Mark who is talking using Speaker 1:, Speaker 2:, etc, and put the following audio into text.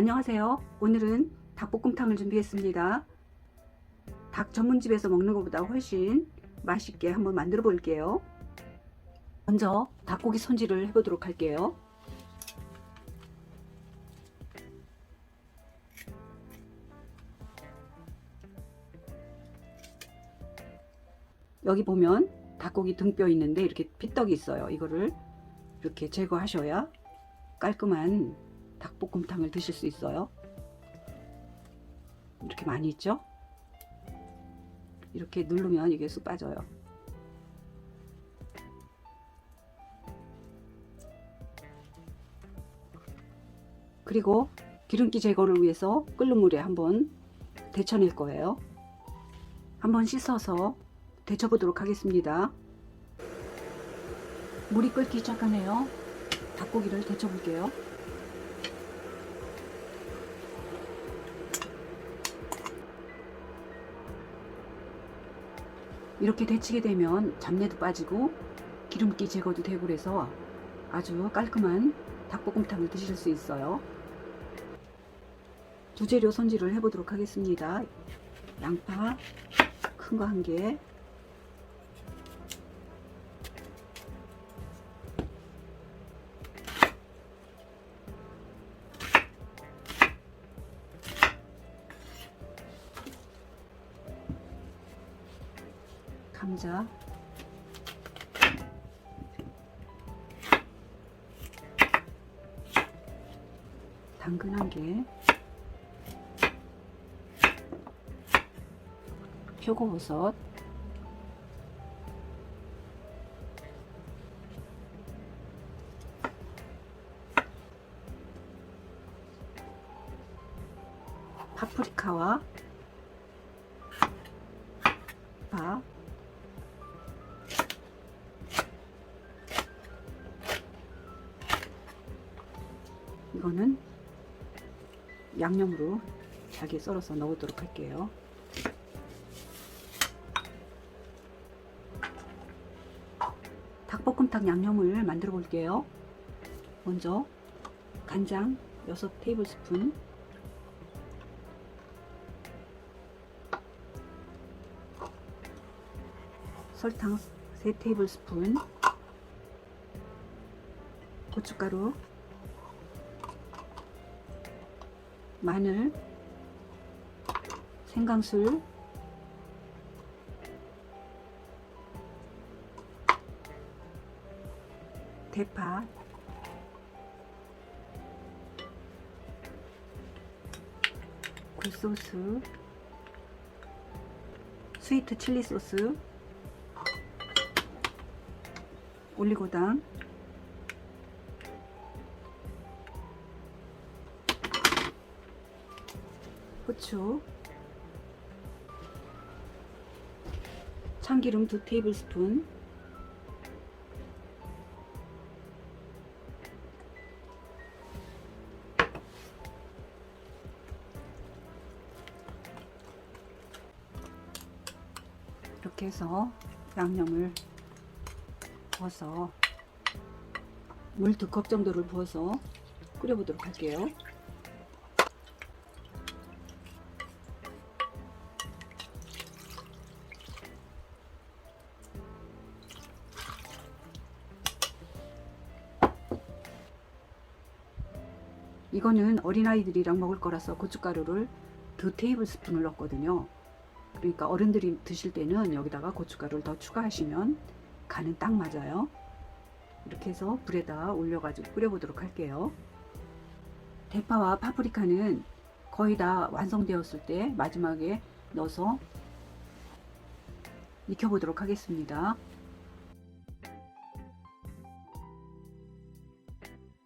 Speaker 1: 안녕하세요. 오늘은 닭볶음탕을 준비했습니다. 닭 전문집에서 먹는 것보다 훨씬 맛있게 한번 만들어 볼게요. 먼저 닭고기 손질을 해보도록 할게요. 여기 보면 닭고기 등뼈 있는데 이렇게 핏떡이 있어요. 이거를 이렇게 제거하셔야 깔끔한 닭볶음탕을 드실 수 있어요. 이렇게 많이 있죠? 이렇게 누르면 이게 쑥 빠져요. 그리고 기름기 제거를 위해서 끓는 물에 한번 데쳐낼 거예요. 한번 씻어서 데쳐보도록 하겠습니다. 물이 끓기 시작하네요. 닭고기를 데쳐볼게요. 이렇게 데치게 되면 잡내도 빠지고 기름기 제거도 되고 그래서 아주 깔끔한 닭볶음탕을 드실 수 있어요. 두 재료 손질을 해보도록 하겠습니다. 양파 큰 거 한 개, 감자 당근 한 개, 표고버섯, 파프리카와 파, 이거는 양념으로 잘게 썰어서 넣도록 할게요. 닭볶음탕 양념을 만들어 볼게요. 먼저 간장 6테이블스푼 설탕 3테이블스푼 고춧가루 마늘, 생강술, 대파, 굴소스, 스위트 칠리 소스, 올리고당, 후추 참기름 2 테이블스푼 이렇게 해서 양념을 부어서 물 두 컵 정도를 부어서 끓여보도록 할게요. 이거는 어린아이들이랑 먹을 거라서 고춧가루를 두 테이블 스푼을 넣었거든요. 그러니까 어른들이 드실 때는 여기다가 고춧가루를 더 추가하시면 간은 딱 맞아요. 이렇게 해서 불에다 올려가지고 끓여보도록 할게요. 대파와 파프리카는 거의 다 완성되었을 때 마지막에 넣어서 익혀보도록 하겠습니다.